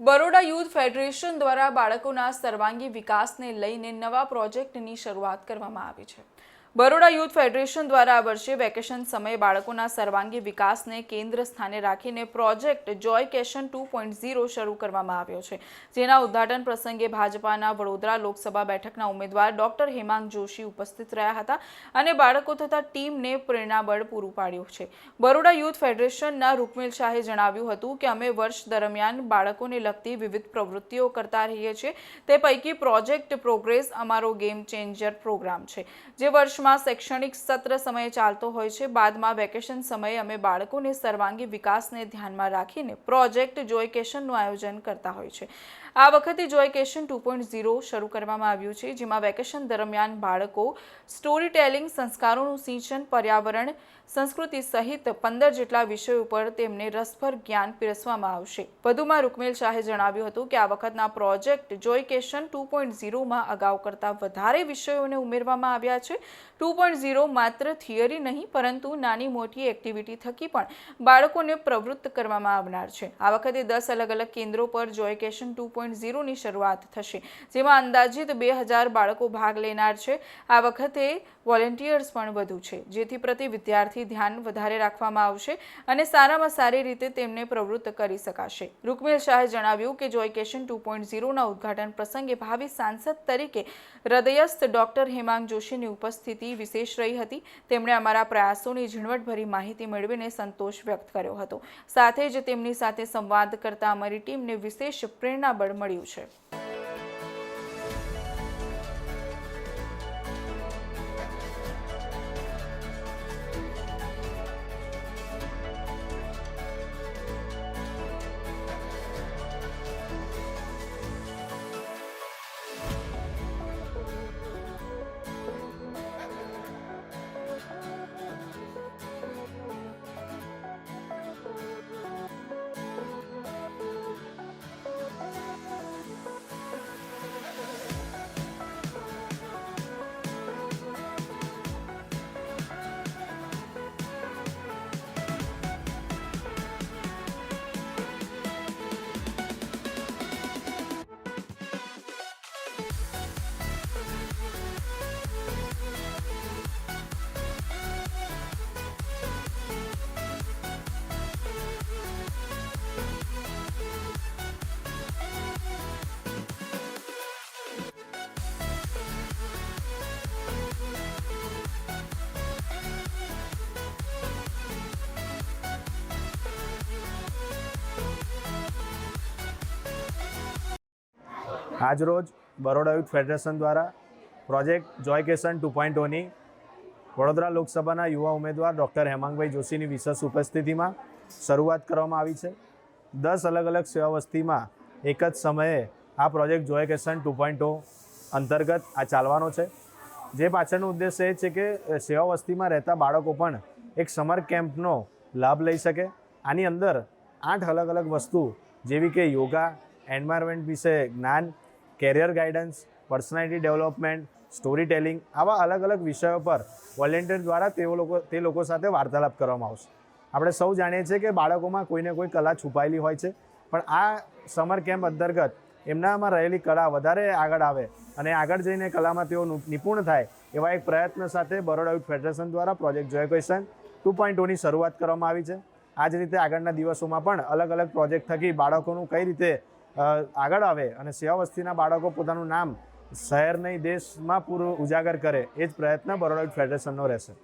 Baroda youth federation દ્વારા બાળકોના સર્વાંગી વિકાસને લઈને નવા પ્રોજેક્ટની શરૂઆત કરવામાં આવી છે. બરોડા યુથ ફેડરેશન દ્વારા આ વર્ષે વેકેશન સમયે બાળકોના સર્વાંગી વિકાસને કેન્દ્ર સ્થાને રાખીને project joycation two point zero શરૂ કરવામાં આવ્યો છે. જેના ઉદ્ઘાટન પ્રસંગે ભાજપાના વડોદરા લોકસભા બેઠકના ઉમેદવાર ડોક્ટર હેમાંગ જોશી ઉપસ્થિત રહ્યા હતા અને બાળકો તથા ટીમને પ્રેરણાબળ પૂરું પાડ્યું છે. બરોડા યુથ ફેડરેશનના રૂકમિલ શાહે જણાવ્યું હતું કે અમે વર્ષ દરમિયાન બાળકોને લગતી વિવિધ પ્રવૃત્તિઓ કરતા રહીએ છીએ. તે પૈકી પ્રોજેક્ટ પ્રોગ્રેસ અમારો ગેમ ચેન્જર પ્રોગ્રામ છે. જે વર્ષમાં શૈક્ષણિક સત્ર સમયે ચાલતો હોય છે. બાદમાં વેકેશન સમયે અમે બાળકોને સર્વાંગી વિકાસને ધ્યાનમાં રાખીને પ્રોજેક્ટ જોયકેશનનું આયોજન કરતા હોય છે. આ વખતે જોયકેશન ટુ પોઈન્ટ ઝીરો શરૂ કરવામાં આવ્યું છે, જેમાં વેકેશન દરમિયાન બાળકો સ્ટોરી ટેલિંગ સંસ્કારોનું સિંચન, પર્યાવરણ, સંસ્કૃતિ સહિત પંદર જેટલા વિષયો ઉપર તેમને રસભર જ્ઞાન પીરસવામાં આવશે. વધુમાં રૂકમેલ શાહે જણાવ્યું હતું કે આ વખતના પ્રોજેક્ટ જોયકેશન ટુ પોઈન્ટ ઝીરોમાં અગાઉ કરતાં વધારે વિષયોને ઉમેરવામાં આવ્યા છે. ટુ પોઈન્ટ ઝીરો માત્ર થિયરી નહીં, પરંતુ નાની મોટી એક્ટિવિટી થકી પણ બાળકોને પ્રવૃત્ત કરવામાં આવનાર છે. આ વખતે દસ અલગ અલગ કેન્દ્રો પર જોયકેશન ટુ પોઈન્ટ ઝીરોની શરૂઆત થશે, જેમાં અંદાજિત બે હજાર બાળકો ભાગ લેનાર છે. આ વખતે વોલેન્ટિયર્સ પણ વધુ છે, જેથી પ્રતિ વિદ્યાર્થી ધ્યાન વધારે રાખવામાં આવશે અને સારામાં સારી રીતે તેમને પ્રવૃત્ત કરી શકાશે. રૂકમેલ શાહે જણાવ્યું કે જોયકેશન ટુ પોઈન્ટ ઝીરોના ઉદઘાટન પ્રસંગે ભાવિ સાંસદ તરીકે હૃદયસ્થ ડોક્ટર હેમાંગ જોશીની ઉપસ્થિતિ વિશેષ રહી હતી. તેમણે અમારા પ્રયાસોની ઝીણવટભરી માહિતી મેળવીને સંતોષ વ્યક્ત કર્યો હતો. સાથે જ તેમની સાથે સંવાદ કરતા અમારી ટીમને વિશેષ મળ્યું છે. આજરોજ બરોડા યુથ ફેડરેશન દ્વારા પ્રોજેક્ટ જોયકેશન ટુ પોઈન્ટ ઓની વડોદરા લોકસભાના યુવા ઉમેદવાર ડૉક્ટર હેમાંગભાઈ જોશીની વિશેષ ઉપસ્થિતિમાં શરૂઆત કરવામાં આવી છે. દસ અલગ અલગ સેવા વસ્તીમાં એક જ સમયે આ પ્રોજેક્ટ જોયકેશન ટુ પોઈન્ટ અંતર્ગત આ ચાલવાનો છે. જે પાછળનો ઉદ્દેશ્ય એ છે કે સેવા વસ્તીમાં રહેતા બાળકો પણ એક સમર કેમ્પનો લાભ લઈ શકે. આની અંદર આઠ અલગ અલગ વસ્તુ જેવી કે યોગા, એન્વાયરમેન્ટ વિશે જ્ઞાન career guidance personality development story telling આવા અલગ અલગ વિષયો પર વોલેન્ટિયર દ્વારા તેઓ લોકો, તે લોકો સાથે વાર્તાલાપ કરવામાં આવશે. આપણે સૌ જાણીએ છીએ કે બાળકોમાં કોઈને કોઈ કલા છુપાયેલી હોય છે, પણ આ સમર કેમ્પ અંતર્ગત એમનામાં રહેલી કળા વધારે આગળ આવે અને આગળ જઈને કલામાં તેઓ નિપુણ થાય એવા એક પ્રયત્ન સાથે બરોડા યુથ ફેડરેશન દ્વારા પ્રોજેક્ટ જોયકેશન ટુ પોઈન્ટ ઓની શરૂઆત કરવામાં આવી છે. આ જ રીતે આગળના દિવસોમાં પણ અલગ અલગ પ્રોજેક્ટ થકી બાળકોનું કઈ રીતે આગળ આવે અને સેવા વસ્તીના બાળકો પોતાનું નામ શહેર નહીં, દેશમાં પૂરું ઉજાગર કરે, એ જ પ્રયત્ન બરોડા ફેડરેશનનો રહેશે.